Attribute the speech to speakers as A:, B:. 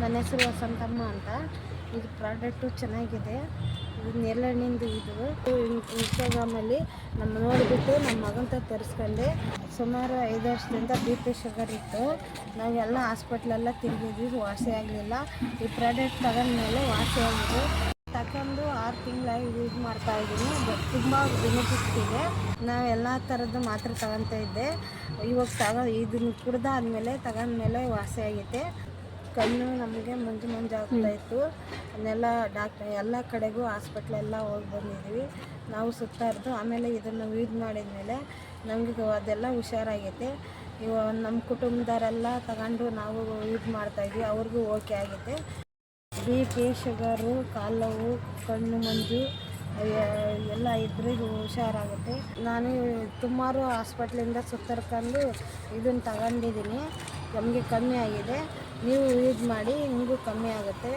A: ನನ್ನ ಹೆಸರು ವಸಂತಮ್ಮ ಅಂತ. ಇದು ಪ್ರಾಡಕ್ಟು ಚೆನ್ನಾಗಿದೆ. ಇದು ನೆರಳಿನಿಂದ ಇದು. ಇನ್ಸ್ಟಾಗ್ರಾಮಲ್ಲಿ ನಮ್ಮ ನೋಡಿಬಿಟ್ಟು ನಮ್ಮ ಮಗಂತ ತರಿಸ್ಕೊಂಡೆ. ಸುಮಾರು ಐದು ವರ್ಷದಿಂದ ಬಿ ಪಿ ಶುಗರ್ ಇತ್ತು. ನಾವೆಲ್ಲ ಹಾಸ್ಪಿಟ್ಲೆಲ್ಲ ತಿರುಗಿದ್ವಿ. ವಾಸಿ ಆಗಲಿಲ್ಲ. ಈ ಪ್ರಾಡಕ್ಟ್ ತಗೊಂಡ್ಮೇಲೆ ವಾಸಿ ಆಗಿದೆ ತಗೊಂಡು ಆರು ತಿಂಗಳಾಗಿ ಯೂಸ್ ಮಾಡ್ತಾ ಇದ್ದೀನಿ. ತುಂಬ ಬೆನಿಫಿಟ್ಸ್ ಇದೆ. ನಾವು ಎಲ್ಲ ಥರದ್ದು ಮಾತ್ರೆ ತಗೊತಾ ಇದ್ದೆ. ಇವಾಗ ತಗೋ ಇದನ್ನು ಕುಡ್ದಾದ್ಮೇಲೆ ತಗೊಂಡ್ಮೇಲೆ ವಾಸಿ ಆಗೈತೆ. ಕಣ್ಣು ನಮಗೆ ಮಂಜು ಮಂಜು ಆಗ್ತಾ ಇತ್ತು. ಅದನ್ನೆಲ್ಲ ಡಾಕ್ಟರ್ ಎಲ್ಲ ಕಡೆಗೂ ಹಾಸ್ಪಿಟ್ಲೆಲ್ಲ ಹೋಗಿ ಬಂದಿದ್ವಿ. ನಾವು ಸುತ್ತಾಡ್ದು ಆಮೇಲೆ ಇದನ್ನು ಯೂಸ್ ಮಾಡಿದ್ಮೇಲೆ ನಮಗೆ ಅದೆಲ್ಲ ಹುಷಾರಾಗೈತೆ. ಇವ ನಮ್ಮ ಕುಟುಂಬದವರೆಲ್ಲ ತಗೊಂಡು ನಾವು ಯೂಸ್ ಮಾಡ್ತಾಯಿದ್ವಿ ಅವ್ರಿಗೂ ಓಕೆ ಆಗೈತೆ. ಬಿ ಪಿ ಶುಗರು ಕಾಲು ನೋವು ಕಣ್ಣು ಮಂಜು ಎಲ್ಲ ಇದ್ರೆ ಇದು ಹುಷಾರಾಗುತ್ತೆ. ನಾನು ಸುಮಾರು ಹಾಸ್ಪಿಟ್ಲಿಂದ ಸುತ್ತರ್ಕೊಂಡು ಇದನ್ನು ತಗೊಂಡಿದ್ದೀನಿ. ನಮಗೆ ಕಮ್ಮಿ ಆಗಿದೆ. ನೀವು ಯೂಸ್ ಮಾಡಿ ನಿಮಗೂ ಕಮ್ಮಿ ಆಗುತ್ತೆ.